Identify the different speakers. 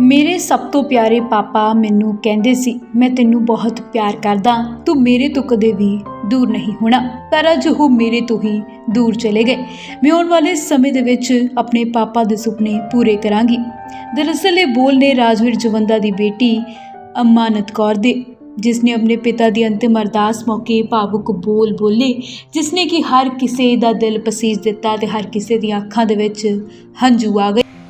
Speaker 1: ਮੇਰੇ ਸਭ ਤੋਂ ਪਿਆਰੇ ਪਾਪਾ ਮੈਨੂੰ ਕਹਿੰਦੇ ਸੀ, ਮੈਂ ਤੈਨੂੰ ਬਹੁਤ ਪਿਆਰ ਕਰਦਾ, ਤੂੰ ਮੇਰੇ ਤੋਂ ਕਦੇ ਵੀ ਦੂਰ ਨਹੀਂ ਹੋਣਾ। ਪਰ ਅੱਜ ਉਹ ਮੇਰੇ ਤੋਂ ਹੀ ਦੂਰ ਚਲੇ ਗਏ। ਮੈਂ ਆਉਣ ਵਾਲੇ ਸਮੇਂ ਦੇ ਵਿੱਚ ਆਪਣੇ ਪਾਪਾ ਦੇ ਸੁਪਨੇ ਪੂਰੇ ਕਰਾਂਗੀ। ਦਰਅਸਲ ਇਹ ਬੋਲ ਨੇ ਰਾਜਵੀਰ ਜਵੰਦਾ ਦੀ ਬੇਟੀ ਅਮਾਨਤ ਕੌਰ ਦੇ, ਜਿਸ ਨੇ ਆਪਣੇ ਪਿਤਾ ਦੀ ਅੰਤਿਮ ਅਰਦਾਸ ਮੌਕੇ ਭਾਵੁਕ ਬੋਲ ਬੋਲੇ, ਜਿਸ ਨੇ ਕਿ ਹਰ ਕਿਸੇ ਦਾ ਦਿਲ ਪਸੀਜ ਦਿੱਤਾ ਤੇ ਹਰ ਕਿਸੇ ਦੀਆਂ ਅੱਖਾਂ ਦੇ ਵਿੱਚ ਹੰਝੂ ਆ ਗਏ।